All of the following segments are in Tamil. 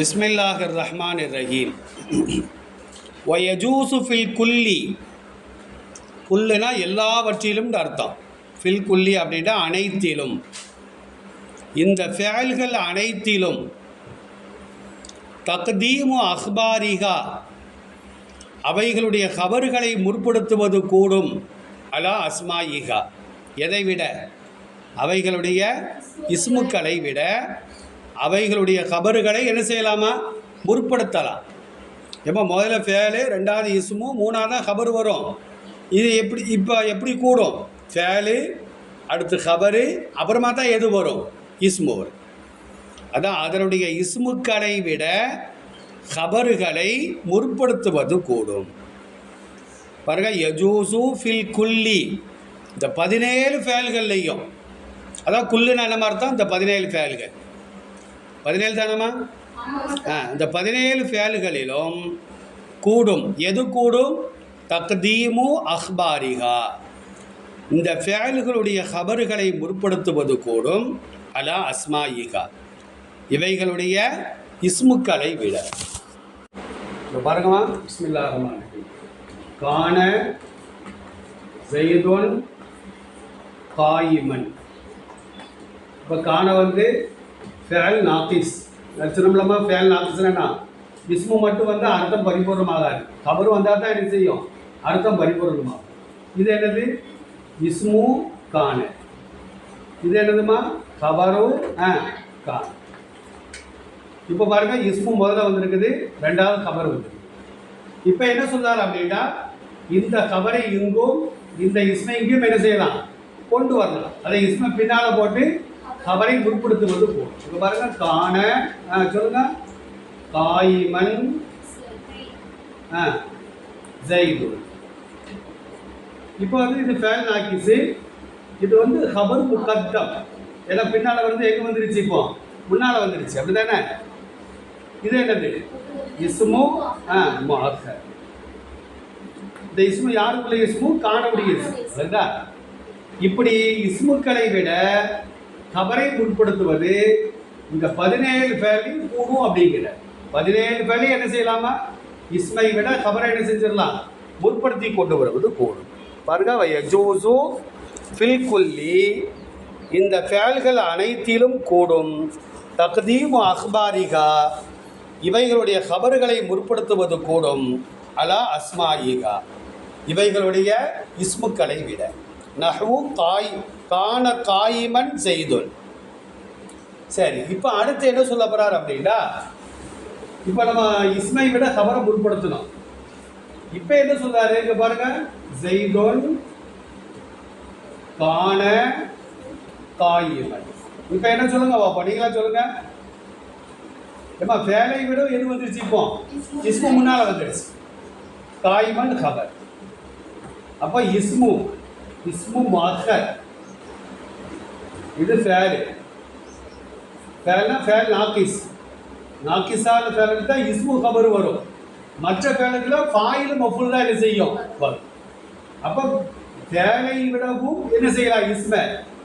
பிஸ்மில்லாஹிர் ரஹ்மான் ரஹீம் ஒயஜூசு ஃபில் குல்லி. குல்லுனா எல்லாவற்றிலும் அர்த்தம். ஃபில் குல்லி அப்படின்னா அனைத்திலும். இந்த ஃபேல்கள் அனைத்திலும். தக்தீமு அஹ்பாரிகா அவைகளுடைய கபறுகளை முற்படுத்துவது கூடும். அலா அஸ்மாயிகா எதை விட அவைகளுடைய இஸ்முக்களை விட அவைகளுடைய கபறுகளை என்ன செய்யலாமா? முற்படுத்தலாம். எப்போ முதல்ல ஃபேலு ரெண்டாவது இசுமும் மூணாவது தான் கபரு வரும். இது எப்படி இப்போ எப்படி கூடும்? ஃபேலு அடுத்து கபரு அப்புறமா தான் எது வரும்? இஸ்மு வரும். அதான் அதனுடைய இஸ்முக்களை விட கபறுகளை முற்படுத்துவது கூடும். பாருங்க யஜூசு ஃபில் குல்லி. இந்த பதினேழு ஃபேல்கள்லையும். அதான் குல்லுன்னு என்ன மாதிரி தான் இந்த பதினேழு ஃபேல்கள். பதினேழு தானம்மா? ஆ இந்த பதினேழு ஃபேலுகளிலும் கூடும். எது கூடும்? தக்தீமு அஹ்பாரிகா இந்த ஃபேலுகளுடைய ஹபர்களை முற்படுத்துவது கூடும். அலா அஸ்மாயிகா இவைகளுடைய இஸ்முக்களை விட. இப்போ பாருங்கம்மா. பிஸ்மில்லா ரஹ்மான் கான ஜெய்துன் காயிமன். இப்போ காண வந்து ஃபேல் நாத்திஸ் நடிச்சிரும்லமா ஃபேல் நாத்திஸ்னா இஸ்மு மட்டும் வந்தால் அர்த்தம் பரிபூர்ணமாகாது. கபர் வந்தால் தான் என்ன செய்யும்? அர்த்தம் பரிபூர்ணமாகும். இது என்னது? இஸ்மு கான இது என்னதுமா? கபரு ஆ கான் இப்போ பாருங்க இஸ்மு முதல்ல வந்திருக்குது ரெண்டாவது கபர் வந்திருக்கு இப்போ என்ன சொன்னார் அப்படின்னா இந்த கபரை இங்கும் இந்த இஸ்மை இங்கேயும் என்ன செய்யலாம்? கொண்டு வரலாம். அதை இஸ்மை பின்னால் போட்டு கபரை முற்படுத்துவது போல். இப்போ பாருங்க காண ஆ, சொல்லுங்க. காய்மன் ஆ ஜெய்து இப்போ வந்து இது ஃபேல் நாக்கிஸு இது வந்து ஹபர் முகத்தம். ஏன்னா பின்னால் வந்து எங்கே வந்துருச்சு இப்போ? முன்னால் வந்துருச்சு. அப்படி தானே இது என்னது? இஸ்மு ஆ முஅக்கர் இந்த இஸ்மு யாருக்குள்ள இஸ்மு? காணக்கூடிய இஸ்மு. சரிதா இப்படி இஸ்முக்களை விட கபரை முற்படுத்துவது இந்த பதினேழு பேரையும் கூடும் அப்படிங்கிற. பதினேழு பேரையும் என்ன செய்யலாமா? இஸ்மை விட கபரை என்ன செஞ்சிடலாம்? முற்படுத்தி கொண்டு வருவது கூடும். பாருங்க யஜூசு ஃபில்குல்லி இந்த ஃபேல்கள் அனைத்திலும் கூடும். தக்தீமு அஹ்பாரிகா. இவைகளுடைய கபறுகளை முற்படுத்துவது கூடும். அலா அஸ்மாயிகா. இவைகளுடைய இஸ்முக்களை விட. நஹு காய் கான காயிமன் செய்தொல் சரி இப்போ அடுத்து என்ன சொல்ல போறார் அப்படின்னா இப்போ நம்ம இஸ்மை விட கபரை முற்படுத்தணும். இப்போ என்ன சொல்றாரு இங்க பாருங்க. ஜெய்தோன் காண காயிமன். இப்போ என்ன சொல்லுங்க பாப்பா நீங்களா சொல்லுங்க. ஏமா வேலை விட எது வந்துருச்சு இப்போ? இஸ்மு முன்னால் வந்துடுச்சு காயிமன் கபர். அப்போ இஸ்மு இஸ்மு மாக்கர் இது ஃபேலு ஃபேல்னா ஃபேர் நாக்கிஸ் நாக்கிஸான ஃபேலுக்கு தான் இஸ்மு கபர் வரும் மற்ற ஃபேலுக்குல ஃபாயில் மஃபுல் தான் என்ன செய்யும் வரும் அப்போ ஃபேலை விடவும் என்ன செய்யலாம் இஸ்ம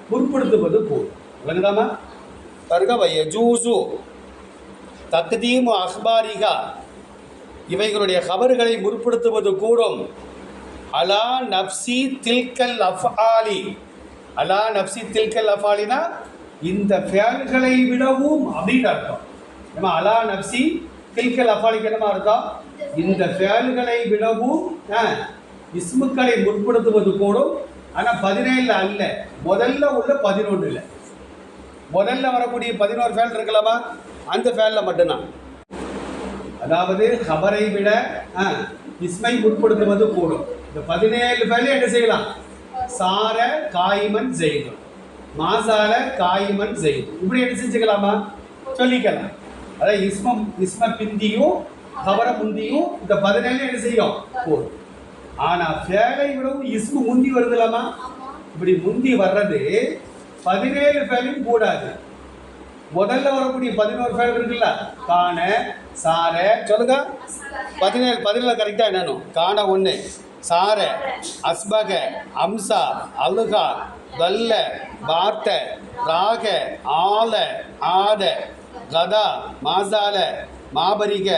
முற்படுத்துவது போதும் விளங்குதாமா பாருங்க யஜூசு தக்தீமு அஹ்பாரிகா இவைகளுடைய கபறுகளை முற்படுத்துவது கூடும் அலா நப்சி தில்கல் அஃபாலி. அலா நப்சி தில்கல் அஃபாலினா இந்த ஃபேல்களை விடவும் அப்படின்னு அர்த்தம். ஏமா அலா நப்சி தில்கல் அஃபாலிக்கு என்னமா அர்த்தம்? இந்த ஃபேல்களை விடவும் ஆ, இஸ்முக்களை முற்படுத்துவது கூடும் ஆனால் பதினேழில் அல்ல. முதல்ல உள்ள பதினொன்றுல. முதல்ல வரக்கூடிய பதினோரு ஃபேல் இருக்கலாமா அந்த ஃபேலில் மட்டும்தான். அதாவது ஹபரை விட ஆ, இஸ்மை முற்படுத்துவது கூடும் இந்த பதினேழு ஃபேலையும் என்ன செய்யலாம்? சார காய்மன் செய்தும் மாசால காய்மன் செய்தும் இப்படி என்ன செஞ்சுக்கலாமா? சொல்லிக்கலாம். அதாவது இஸ்மம் இஸ்ம பிந்தியும் கவர முந்தியும் இந்த பதினேழு என்ன செய்யும்? போதும். ஆனா ஃபேலை விடவும் இஸ்மு முந்தி வருதுலாமா? இப்படி முந்தி வர்றது பதினேழு ஃபேலையும் கூடாது. முதல்ல வரக்கூடிய பதினோரு ஃபேல் இருக்குல்ல? காண சார சொல்லுங்க. பதினேழு பதினேழு கரெக்டாக என்னன்னு. காண ஒன்று சார அஸ்பக அம்சா அலுகா வல்ல வார்த்த ராக ஆல ஆத கதா மாசால மாபரிக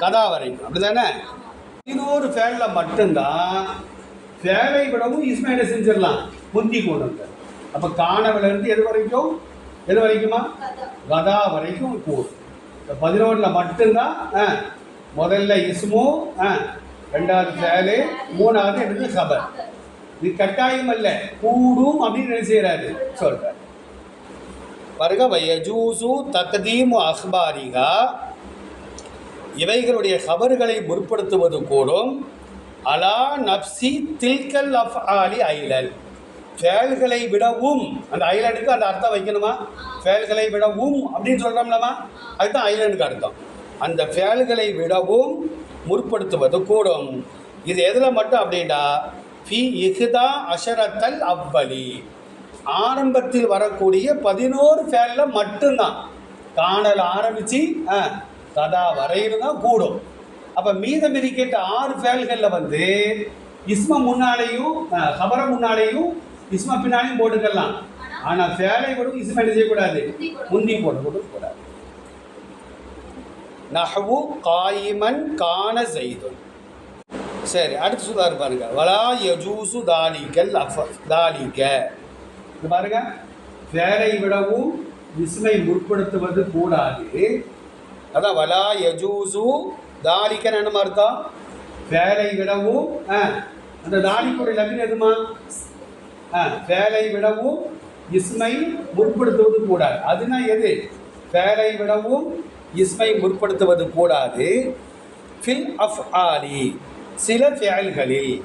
கதா வரைக்கும் அப்படிதானே? இன்னொரு ஃபேனில் மட்டும்தான் ஃபேனை விடவும் இஸ்மையில செஞ்சிடலாம் புந்தி கொண்டு அப்போ காணவிலிருந்து எது வரைக்கும்? எது வரைக்குமா? கதா வரைக்கும் கூடும். இந்த மட்டும்தான் ஆ, முதல்ல இஸ்மு ஆ, ரெண்டாவது ஃபேலு மூணாவது எனக்கு சபர் இது கட்டாயம் அல்ல கூடும் அப்படின்னு என்ன செய்யறாரு சொல்றாரு. பாருங்க வயஜூசு தக்தீமு அஹ்பாரிகா. இவைகளுடைய சபர்களை முற்படுத்துவது கூடும். அலா நப்சி தில்கல் அஃப் ஆலி ஐலல். ஃபேல்களை விடவும் அந்த ஐலண்டுக்கு அந்த அர்த்தம் வைக்கணுமா? ஃபேல்களை விடவும் அப்படின்னு சொல்கிறோம்லமா அதுதான் ஐலண்டுக்கு அர்த்தம். அந்த ஃபேல்களை விடவும் முற்படுத்துவது கூடும். இது எதில் மட்டும் அப்படின்னா ஃபி இஹ்தா அஷரத்தல் அவ்வலி ஆரம்பத்தில் வரக்கூடிய பதினோரு ஃபேனில் மட்டும்தான். காணல் ஆரம்பித்து கதா வரையிலும் தான் கூடும். அப்போ மீதம் இருக்கின்ற ஆறு ஃபேல்களில் வந்து இஸ்ம முன்னாலேயும் அஹ், கபர முன்னாலேயும் இஸ்ம பின்னாலையும் போட்டுக்கலாம். ஆனால் ஃபேலை கூட இஸ்ம என்ன செய்யக்கூடாது முந்தி போட்டு கூடாது நஹவு காயிமன் கான செய்துன் சரி அடுத்து சொல்றாரு பாருங்க. வலா யஜூசு தாலிகல் அஃப தாலிக இது பாருங்க. வேலை விடவும் விஸ்மை முற்படுத்துவது கூடாது. அதான் வலா யஜூசு தாலிக்கன் என்ன அர்த்தம்? வேலை விடவும் ஆ, அந்த தாலிக்குடைய லபின் எதுமா? ஆ, வேலை விடவும் இஸ்மை முற்படுத்துவது கூடாது. அதுனா எது? வேலை விடவும் இஸ்மை முற்படுத்துவது கூடாது. ஃபில் அஃப் ஆலி சில ஃபேல்களில்.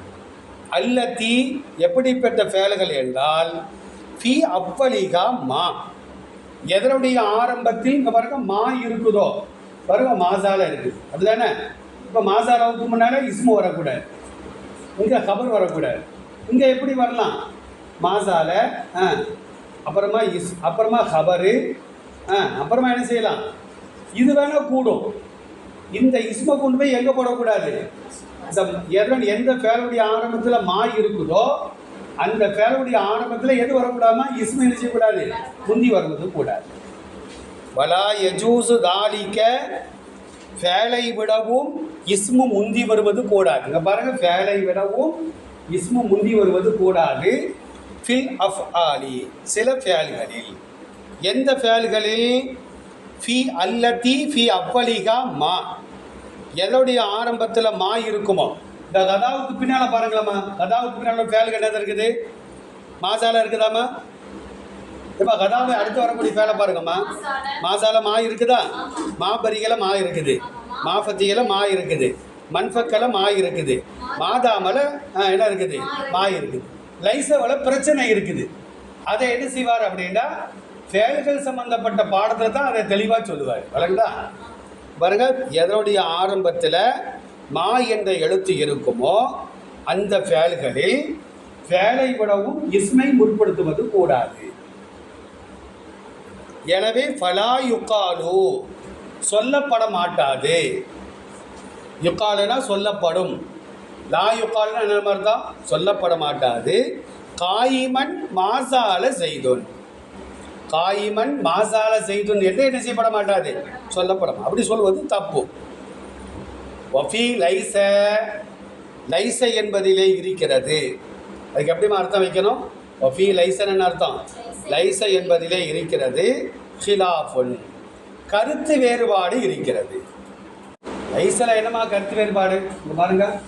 அல்லத்தி எப்படிப்பட்ட ஃபேல்கள் என்றால் ஃபி அவ்வளிகா மா. எதனுடைய ஆரம்பத்தில் இங்கே பாருங்க மா இருக்குதோ. பாருங்க மாசால இருக்குது. அப்படிதானே? இப்போ மாசாலாவுக்கு முன்னால் இஸ்மு வரக்கூடாது. இங்கே கபர் வரக்கூடாது. இங்கே எப்படி வரலாம்? மாசால ஆ. அப்புறமா இஸ் அப்புறமா ஹபரு ஆ. அப்புறமா என்ன செய்யலாம்? இது வேணால் கூடும். இந்த இஸ்மை கொண்டு போய் எங்கே போடக்கூடாது? இந்த எதன் எந்த ஃபேலுடைய ஆரம்பத்தில் மா இருக்குதோ அந்த ஃபேலுடைய ஆரம்பத்தில் எது வரக்கூடாமல் இஸ்மை என்ன செய்யக்கூடாது? முந்தி வருவது கூடாது. வலா எஜூசு தாலிக்க ஃபேலை விடவும் இஸ்மு முந்தி வருவது கூடாது. இங்கே பாருங்கள் ஃபேலை விடவும் இஸ்மு முந்தி வருவது கூடாது. ஃபில் அஃப் ஆலி சில ஃபேல்களில். எந்த ஃபேல்களில்? ஃபி அல்லத்தி ஃபி அவ்வளிகா மா. எதோடைய ஆரம்பத்தில் மா இருக்குமோ? இந்த கதாவுக்கு பின்னால் பாருங்களாம்மா. கதாவுக்கு பின்னால் ஃபேலுக்கு என்னது இருக்குது? மாசால இருக்குதாம்மா? இப்போ கதாவை அடுத்து வரக்கூடிய ஃபேலை பாருங்கம்மா. மாசால மா இருக்குதா? மாபரிகளை மா இருக்குது. மாஃபத்தியில மா இருக்குது. மண்பக்கல மா இருக்குது. மாதாமல ஆ, என்ன இருக்குது? மா இருக்குது. லைசவல பிரச்சனை இருக்குது. அதை என்ன செய்வார் அப்படின்னா ஃபேல்கள் சம்பந்தப்பட்ட பாடத்தில் தான் அதை தெளிவாக சொல்லுவார். வழங்குதா பாருங்க எதனுடைய ஆரம்பத்தில் மா என்ற எழுத்து இருக்குமோ அந்த ஃபேல்களில் ஃபேலை விடவும் இஸ்மை முற்படுத்துவது கூடாது. எனவே ஃபலா யுக்காலு சொல்லப்பட மாட்டாது. யுக்காலுனா சொல்லப்படும். லா யுக்காலுனா என்ன மாதிரி தான்? சொல்லப்பட மாட்டாது. காயிமன் மாசால செய்தோன். காயிமன் மாசால செய்துன் என்று என்ன செய்யப்பட மாட்டாது. சொல்லப்படும். அப்படி சொல்வது தப்பு. வஃபி லைச லைச என்பதிலே இருக்கிறது. அதுக்கு எப்படிமா அர்த்தம் வைக்கணும்? வஃபி லைசன் அர்த்தம்? லைச என்பதிலே இருக்கிறது ஹிலாஃபுன். கருத்து வேறுபாடு இருக்கிறது. லைசல என்னமா கருத்து வேறுபாடு? இங்க பாருங்க.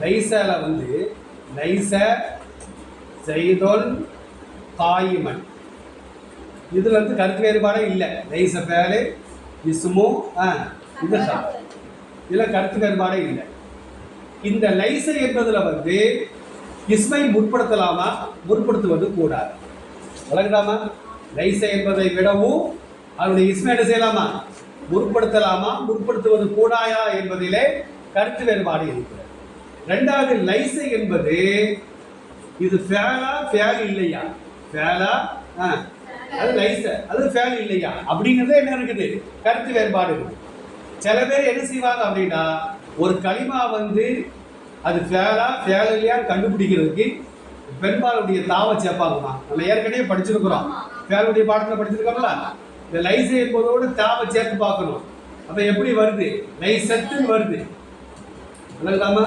லைசல வந்து லைச செய்தொல் காயிமன். இதுல வந்து கருத்து வேறுபாடே இல்லை. லைச பேரு இஸ்மு ஆ இது இதில் கருத்து வேறுபாடே இல்லை. இந்த லைச என்பதுல வந்து இஸ்மை முற்படுத்தலாமா? முற்படுத்துவது கூடாது. விளங்குதாமா லைச என்பதை விடவும் அதனுடைய இஸ்மை என்ன செய்யலாமா? முற்படுத்தலாமா? முற்படுத்துவது கூடாயா என்பதிலே கருத்து வேறுபாடு இருக்கிறது. ரெண்டாவது லைச என்பது இது ஃபேலா ஃபேல் இல்லையா? ஃபேலா ஆ அது லைச அது ஃபேல் இல்லையா? அப்படிங்கிறது என்ன இருக்குது? கருத்து வேறுபாடு இருக்குது சில பேர் என்ன செய்வாங்க அப்படின்னா ஒரு களிமா வந்து அது ஃபேலா ஃபேல் இல்லையா கண்டுபிடிக்கிறதுக்கு பெண்பாலுடைய தாவை சேர்ப்பாங்கம்மா நம்ம ஏற்கனவே படிச்சிருக்கிறோம். ஃபேலுடைய பாடத்தில் படிச்சிருக்கோம்ல? இந்த லைசை என்பதோடு தாவை சேர்த்து பார்க்கணும். அப்போ எப்படி வருது? லைசத்துன்னு வருது. விளங்குதாமா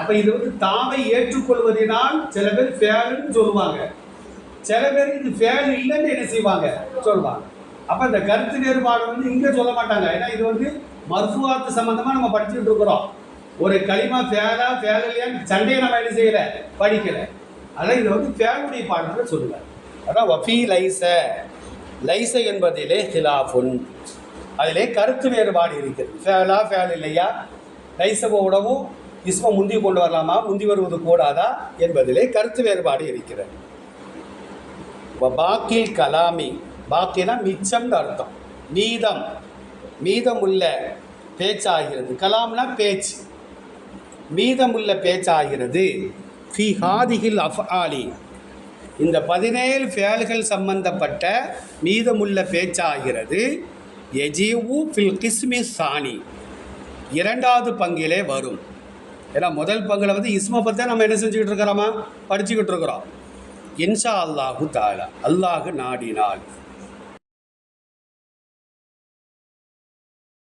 அப்போ இது வந்து தாவை ஏற்றுக்கொள்வதினால் சில பேர் ஃபேலுன்னு சொல்லுவாங்க. சில பேர் இது ஃபேல் இல்லைன்னு என்ன செய்வாங்க? சொல்லுவாங்க அப்போ இந்த கருத்து வேறுபாடு வந்து இங்கே சொல்ல மாட்டாங்க. ஏன்னா இது வந்து மருத்துவார்த்த சம்மந்தமாக நம்ம படிச்சுட்டு இருக்கிறோம். ஒரு களிமா ஃபேலா ஃபேல் இல்லையான்னு சண்டையை நம்ம என்ன செய்யலை? படிக்கலை. ஆனால் இது வந்து ஃபேனுடைய பாடல்கள் சொல்லுவார் அதான் வஃபி லைச லைச என்பதிலே ஹிலாஃபுன். அதிலே கருத்து வேறுபாடு இருக்கிறது. ஃபேலா ஃபேல் இல்லையா? லைசவோடவும் இஸ்ம முந்தி கொண்டு வரலாமா? முந்தி வருவது கூடாதா? என்பதிலே கருத்து வேறுபாடு இருக்கிறது. பாக்கில் கலாமி. பாக்கினா மிச்சம்னு அர்த்தம். மீதம். மீதமுள்ள பேச்சாகிறது. கலாம்னா பேச்சு. மீதமுள்ள பேச்சாகிறது. ஃபி ஹாதிகில் அஃஆலி இந்த பதினேழு ஃபேல்கள் சம்பந்தப்பட்ட மீதமுள்ள பேச்சாகிறது. எஜீவு ஃபில் கிஸ்மி சாணி. இரண்டாவது பங்கிலே வரும். ஏன்னா முதல் பங்கில் வந்து இஸ்மை பற்றி நம்ம என்ன செஞ்சுக்கிட்டு இருக்கிறோமா? படிச்சுக்கிட்டு இருக்கிறோம். இன்ஷா அல்லாஹு தாலா. அல்லாஹு நாடினால்